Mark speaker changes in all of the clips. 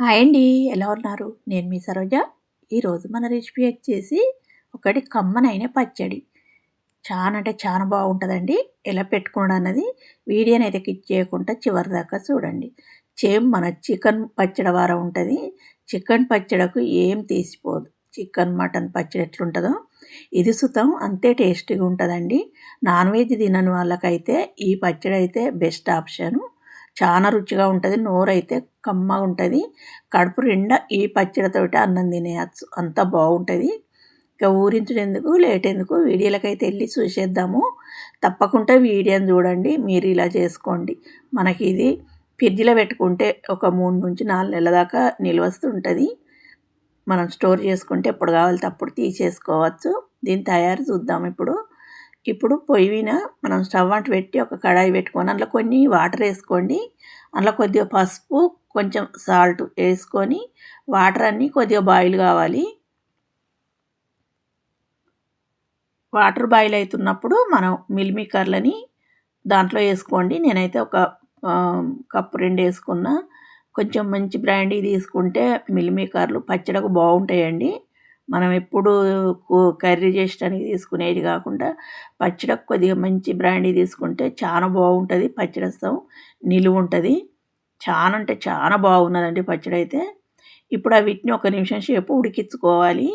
Speaker 1: Hi అండి ఎలా ఉన్నారు? నేను మీ సరోజ. ఈరోజు మన రెసిపీ వచ్చేసి ఒకటి కమ్మనైన పచ్చడి. చాలా అంటే చాలా బాగుంటుందండి. ఎలా పెట్టుకోండి అన్నది వీడియోని అయితే కిచ్ చేయకుండా చివరి దాకా చూడండి. చేం మన చికెన్ పచ్చడి వారం ఉంటుంది. చికెన్ పచ్చడకు ఏం తీసిపోదు. చికెన్ మటన్ పచ్చడి ఎట్లుంటుందో ఇది సుతం అంతే టేస్టీగా ఉంటుందండి. నాన్ వెజ్ తినని వాళ్ళకైతే ఈ పచ్చడి అయితే బెస్ట్ ఆప్షను. చాలా రుచిగా ఉంటుంది నోరు అయితే కమ్మగా ఉంటుంది. కడుపు నిండా ఈ పచ్చడితోటి అన్నం తినేయచ్చు అంత బాగుంటుంది. ఇంకా ఊరించేందుకు లేట్ ఎందుకు వీడియోలకైతే వెళ్ళి చూసేద్దాము. తప్పకుండా వీడియోని చూడండి మీరు ఇలా చేసుకోండి. మనకి ఇది ఫ్రిడ్జ్లో పెట్టుకుంటే ఒక మూడు నుంచి నాలుగు నెలల దాకా నిల్వస్తుంటుంది మనం స్టోర్ చేసుకుంటే ఎప్పుడు కావాలి అప్పుడు తీసేసుకోవచ్చు. దీని తయారు చూద్దాం ఇప్పుడు. ఇప్పుడు పొయ్యి మీద మనం స్టవ్ అంటు పెట్టి ఒక కడాయి పెట్టుకొని అందులో కొన్ని వాటర్ వేసుకోండి. అందులో కొద్దిగా పసుపు కొంచెం సాల్ట్ వేసుకొని వాటర్ అన్నీ కొద్దిగా బాయిల్ కావాలి. వాటర్ బాయిల్ అవుతున్నప్పుడు మనం మిల్మికర్లని దాంట్లో వేసుకోండి. నేనైతే ఒక కప్పు రెండు వేసుకున్నా. కొంచెం మంచి బ్రాండీ తీసుకుంటే మిల్మికర్లు పచ్చడకు బాగుంటాయండి. మనం ఎప్పుడు కర్రీ చేయడానికి తీసుకునేది కాకుండా పచ్చడి కొద్దిగా మంచి బ్రాండీ తీసుకుంటే చాలా బాగుంటుంది పచ్చడి నిలువ ఉంటుంది. చాలా అంటే చాలా బాగున్నదండి పచ్చడి అయితే. ఇప్పుడు ఆ వీటిని ఒక నిమిషం సేపు ఉడికించుకోవాలి.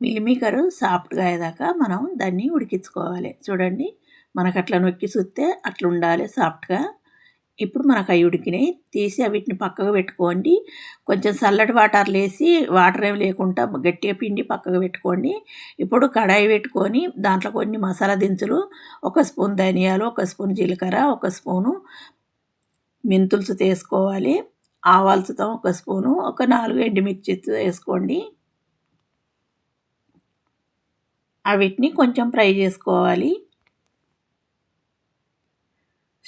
Speaker 1: మిల్లిమీకరు సాఫ్ట్గా అయ్యేదాకా మనం దాన్ని ఉడికించుకోవాలి. చూడండి మనకు అట్లా నొక్కి చూస్తే అట్లా ఉండాలి సాఫ్ట్గా. ఇప్పుడు మనకు అవి ఉడికినాయి తీసి వీటిని పక్కకు పెట్టుకోండి. కొంచెం చల్లటి వాటర్ లేసి వాటర్ ఏమి లేకుండా గట్టిగా పిండి పక్కకు పెట్టుకోండి. ఇప్పుడు కడాయి పెట్టుకొని దాంట్లో కొన్ని మసాలా దినుసులు ఒక స్పూన్ ధనియాలు ఒక స్పూన్ జీలకర్ర ఒక స్పూను మెంతులుసు తీసుకోవాలి. ఆవాల్సుతో ఒక స్పూను ఒక నాలుగు ఎండుమిర్చి వేసుకోండి. వీటిని కొంచెం ఫ్రై చేసుకోవాలి.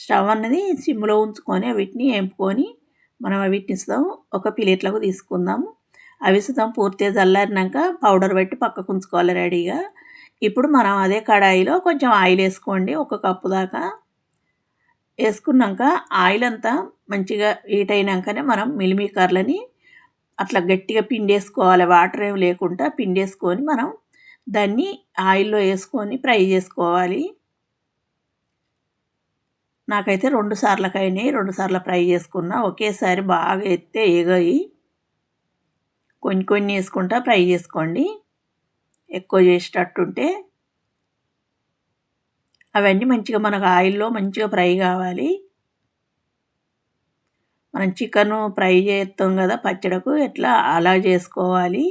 Speaker 1: స్టవ్ అన్నది సిమ్లో ఉంచుకొని వీటిని వేపుకొని మనం వీటిని ఇస్తాం. ఒక ప్లేట్లకు తీసుకుందాం. అవి సుతం పూర్తిగా చల్లారినాక పౌడర్ పెట్టి పక్కకు ఉంచుకోవాలి రెడీగా. ఇప్పుడు మనం అదే కడాయిలో కొంచెం ఆయిల్ వేసుకోండి. ఒక కప్పు దాకా వేసుకున్నాక ఆయిల్ అంతా మంచిగా హీట్ అయినాకనే మనం మిలిమీకర్లని అట్లా గట్టిగా పిండేసుకోవాలి. వాటర్ ఏమి లేకుండా పిండేసుకొని మనం దాన్ని ఆయిల్లో వేసుకొని ఫ్రై చేసుకోవాలి. నాకైతే రెండు సార్లకు అయినాయి రెండు సార్లు ఫ్రై చేసుకున్నా. ఒకేసారి బాగా ఎత్తే ఎగాయి కొన్ని కొన్ని వేసుకుంటా ఫ్రై చేసుకోండి. ఎక్కువ చేసేటట్టుంటే అవన్నీ మంచిగా మనకు ఆయిల్లో మంచిగా ఫ్రై కావాలి. మనం చికెన్ ఫ్రై చేస్తాం కదా పచ్చడకు ఎట్లా అలా చేసుకోవాలి.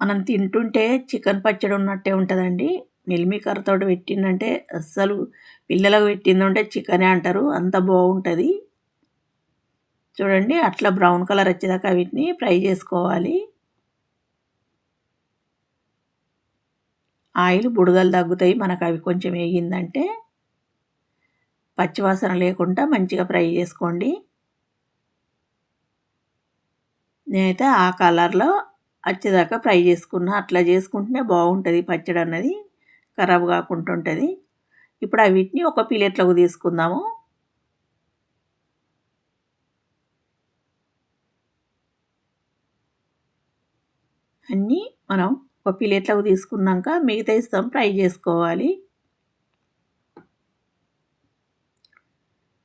Speaker 1: మనం తింటుంటే చికెన్ పచ్చడి ఉన్నట్టే ఉంటుందండి. మిల్మికర్రతో పెట్టిందంటే అస్సలు పిల్లలకు పెట్టిందంటే చికెనే అంటారు. అంత బాగుంటుంది. చూడండి అట్లా బ్రౌన్ కలర్ వచ్చేదాకా వీటిని ఫ్రై చేసుకోవాలి. ఆయిల్ బుడగలు తగ్గుతాయి. మనకు అవి కొంచెం వేగిందంటే పచ్చివాసన లేకుండా మంచిగా ఫ్రై చేసుకోండి. నేనైతే ఆ కలర్లో వచ్చేదాకా ఫ్రై చేసుకున్నా. అట్లా చేసుకుంటేనే బాగుంటుంది పచ్చడి అన్నది ఖరాబ్ కాకుండా ఉంటుంది. ఇప్పుడు ఆ వీటిని ఒక ప్లేట్లోకి తీసుకుందాము. అన్నీ మనం ఒక ప్లేట్లోకి తీసుకున్నాక మిగతా ఇస్తాం ఫ్రై చేసుకోవాలి.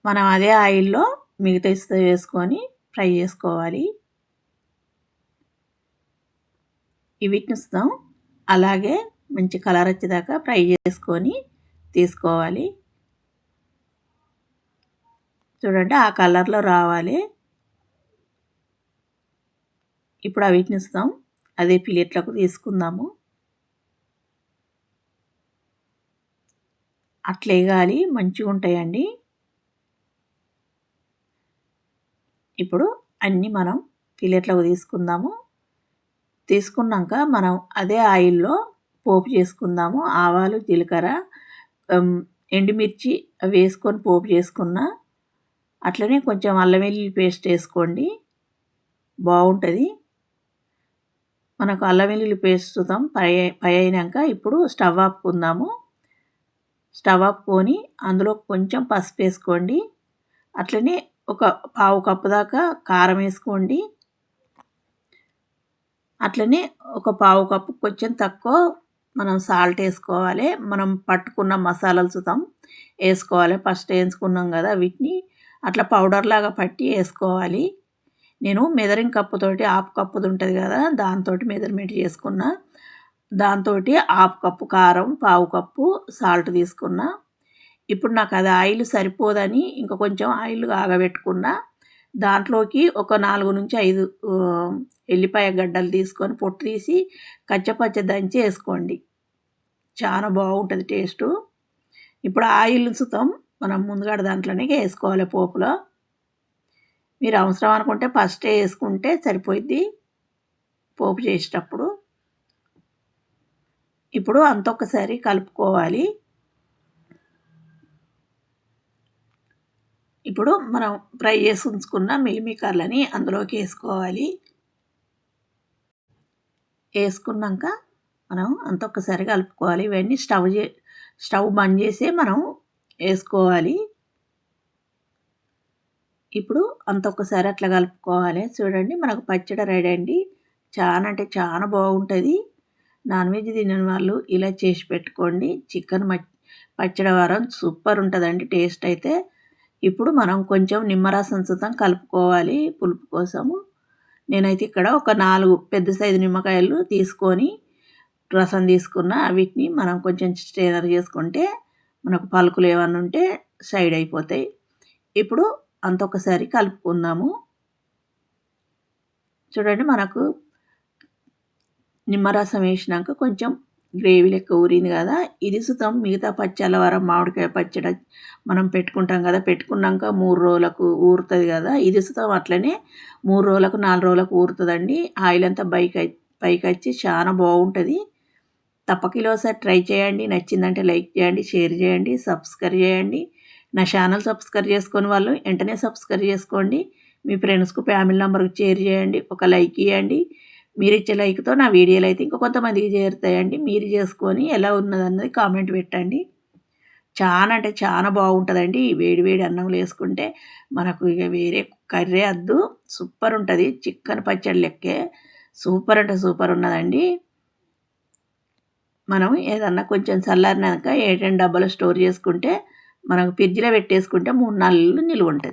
Speaker 1: మనం అదే ఆయిల్లో మిగతా ఇస్తా వేసుకొని ఫ్రై చేసుకోవాలి. వీటిని ఇస్తాం. అలాగే మంచి కలర్ వచ్చేదాకా ఫ్రై చేసుకొని తీసుకోవాలి. చూడండి ఆ కలర్లో రావాలి. ఇప్పుడు అవిటిని ఇస్తాం అదే ప్లేట్లకు తీసుకుందాము. అట్లా వేగాలి మంచిగా ఉంటాయండి. ఇప్పుడు అన్నీ మనం ప్లేట్లకు తీసుకుందాము. తీసుకున్నాక మనం అదే ఆయిల్లో పోపు చేసుకుందాము. ఆవాలు జీలకర్ర ఎండుమిర్చి అవి వేసుకొని పోపు చేసుకున్న అట్లనే కొంచెం అల్లం వెల్లుల్లి పేస్ట్ వేసుకోండి. బాగుంటుంది. మనకు అల్లం వెల్లుల్లి పేస్ట్ పై పై అయినాక ఇప్పుడు స్టవ్ ఆపుకుందాము. స్టవ్ ఆపుకొని అందులో కొంచెం పసుపు వేసుకోండి. అట్లనే ఒక పావు కప్పు దాకా కారం వేసుకోండి. అట్లనే ఒక పావు కప్పు కొంచెం తక్కువ మనం సాల్ట్ వేసుకోవాలి. మనం పట్టుకున్న మసాలాలు సుతం వేసుకోవాలి. ఫస్ట్ వేసుకున్నాం కదా వీటిని. అట్లా పౌడర్ లాగా పట్టి వేసుకోవాలి. నేను మెదరింగ్ కప్పుతోటి హాఫ్ కప్పుది ఉంటుంది కదా దాంతో మెజర్మెంట్ చేసుకున్నా. దాంతో హాఫ్ కప్పు కారం పావు కప్పు సాల్ట్ తీసుకున్నా. ఇప్పుడు నాకు అది ఆయిల్ సరిపోదని ఇంకా కొంచెం ఆయిల్ ఆగబెట్టుకున్నా. దాంట్లోకి ఒక నాలుగు నుంచి ఐదు ఎల్లిపాయ గడ్డలు తీసుకొని పొట్టు తీసి కచ్చపచ్చ దంచి వేసుకోండి. చాలా బాగుంటుంది టేస్టు. ఇప్పుడు ఆయిల్ సుతం మనం ముందుగా దాంట్లోనే వేసుకోవాలి పోపులో. మీరు అవసరం అనుకుంటే ఫస్టే వేసుకుంటే సరిపోయిద్ది పోపు చేసేటప్పుడు. ఇప్పుడు అంతొకసారి కలుపుకోవాలి. ఇప్పుడు మనం ఫ్రై చేసి ఉంచుకున్న మిలిమికర్లని అందులోకి వేసుకోవాలి. వేసుకున్నాక మనం అంత ఒక్కసారి కలుపుకోవాలి. ఇవన్నీ స్టవ్ చే స్టవ్ బంద్ చేసి మనం వేసుకోవాలి. ఇప్పుడు అంత ఒక్కసారి అట్లా కలుపుకోవాలి. చూడండి మనకు పచ్చడి రెడీ అండి. చాలా అంటే చాలా బాగుంటుంది. నాన్ వెజ్ తినని వాళ్ళు ఇలా చేసి పెట్టుకోండి. చికెన్ పచ్చడి వారం సూపర్ ఉంటుందండి. టేస్ట్ అయితే ఇప్పుడు మనం కొంచెం నిమ్మరసం సుతం కలుపుకోవాలి పులుపు కోసము. నేనైతే ఇక్కడ ఒక నాలుగు పెద్ద సైజు నిమ్మకాయలు తీసుకొని రసం తీసుకున్న వీటిని మనం కొంచెం స్ట్రైనర్ చేసుకుంటే మనకు పలుకులు ఏమన్నా ఉంటే సైడ్ అయిపోతాయి. ఇప్పుడు అంత ఒకసారి కలుపుకుందాము. చూడండి మనకు నిమ్మరసం వేసినాక కొంచెం గ్రేవీ లెక్క ఊరింది కదా ఇది సుతం మిగతా పచ్చళ్ళ వరం మామిడికాయ పచ్చడి మనం పెట్టుకుంటాం కదా పెట్టుకున్నాక మూడు రోజులకు ఊరుతుంది కదా ఇది సుతం అట్లనే మూడు రోజులకు నాలుగు రోజులకు ఊరుతుందండి. ఆయిల్ అంతా పైకి పైకి వచ్చి చాలా బాగుంటుంది. తప్పకిలో ఒకసారి ట్రై చేయండి. నచ్చిందంటే లైక్ చేయండి షేర్ చేయండి సబ్స్క్రైబ్ చేయండి. నా ఛానల్ సబ్స్క్రైబ్ చేసుకొని వాళ్ళు వెంటనే సబ్స్క్రైబ్ చేసుకోండి. మీ ఫ్రెండ్స్కు ఫ్యామిలీ నెంబర్కి షేర్ చేయండి. ఒక లైక్ ఇవ్వండి మీరు ఇచ్చే లైక్తో నా వీడియోలు అయితే ఇంకా కొంతమందికి చేరుతాయండి. మీరు చేసుకొని ఎలా ఉన్నదన్నది కామెంట్ పెట్టండి. చాలా అంటే చాలా బాగుంటుందండి. వేడి వేడి అన్నంలో వేసుకుంటే మనకు ఇక వేరే కర్రీ అద్దు సూపర్ ఉంటుంది. చికెన్ పచ్చడి లెక్కే. సూపర్ అంటే సూపర్ ఉన్నదండి. మనం ఏదన్నా కొంచెం చల్లారినాక ఏటెన్ డబ్బాలో స్టోర్ చేసుకుంటే మనకు ఫ్రిడ్జ్లో పెట్టేసుకుంటే మూడు నాలుగు నిలువ ఉంటుంది